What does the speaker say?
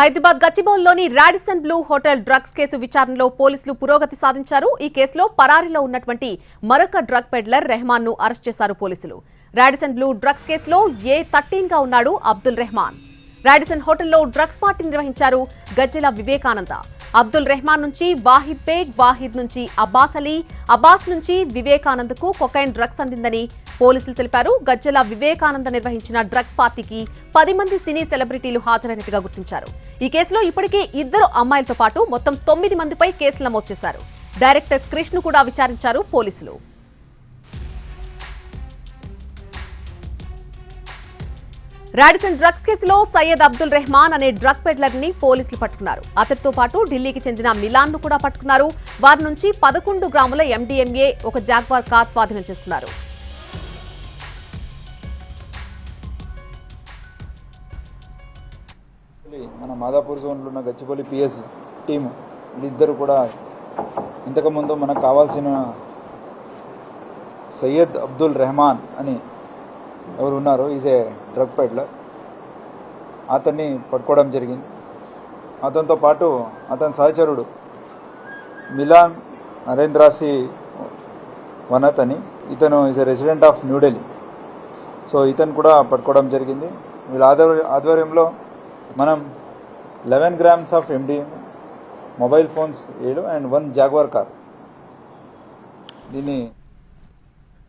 Hyderabad గచ్చిబౌల్లోని Radisson Blu hotel drugs case విచారణలో పోలీసులు పురోగతి సాధించారు. ఈ కేసులో పరారీలో ఉన్నటువంటి మరొక డ్రగ్ పెడ్లర్ రెహమాన్ను అరెస్ట్ చేశారు పోలీసులు. రాడిసన్ బ్లూ డ్రగ్స్ కేసులో ఏ థర్టీన్గా ఉన్నాడు అబ్దుల్ రెహమాన్. రాడిసన్ హోటల్లో డ్రగ్స్ పార్టీ నిర్వహించారు గజ్జెల వివేకానంద. అబ్దుల్ రెహమాన్ నుంచి వాహిద్ బేగ్ వాహిద్ నుంచి అబ్బాస్ అలీ అబ్బాస్ నుంచి వివేకానంద్కు కొకైన్ డ్రగ్స్ అందిందని పోలీసులు తెలిపారు. గజ్జల వివేకానంద నిర్వహించిన డ్రగ్స్ పార్టీకి పది మంది సినీ సెలబ్రిటీలు హాజరైనట్టుగా గుర్తించారు. ఈ కేసులో ఇప్పటికే ఇద్దరు అమ్మాయిలతో పాటు మొత్తం తొమ్మిది మందిపై కేసులు నమోదు చేశారు. డైరెక్టర్ కృష్ణ కూడా విచారించారు పోలీసులు. రాడిసన్ డ్రగ్స్ కేసులో సయ్యద్ అబ్దుల్ రెహమాన్ అనే డ్రగ్ పెడ్లర్ని పోలీసులు పట్టుకున్నారు. అతడితో పాటు ఢిల్లీకి చెందిన మిలాన్ను కూడా పట్టుకున్నారు. వారి నుంచి పదకొండు గ్రాముల ఎండీఎంఏ ఒక జాగ్వార్ కార్ స్వాధీనం చేసుకున్నారు. మన మాదాపూర్ జోన్లో ఉన్న గచ్చిపల్లి పిఎస్ టీం వీళ్ళిద్దరు కూడా ఇంతకుముందు మనకు కావాల్సిన సయ్యద్ అబ్దుల్ రెహమాన్ అని ఎవరు ఉన్నారో ఈజ్ ఏ డ్రగ్ పెడ్లర్ అతన్ని పట్టుకోవడం జరిగింది. అతనితో పాటు అతని సహచరుడు మిలాన్ నరేంద్రాసి వనత్ అని ఇతను is a resident of New Delhi so ఇతను కూడా పట్టుకోవడం జరిగింది. వీళ్ళ ఆధ్వర్య ఆధ్వర్యంలో మనం eleven grams of MD mobile phones ఏడు అండ్ వన్ జాగ్వార్ కార్ దీన్ని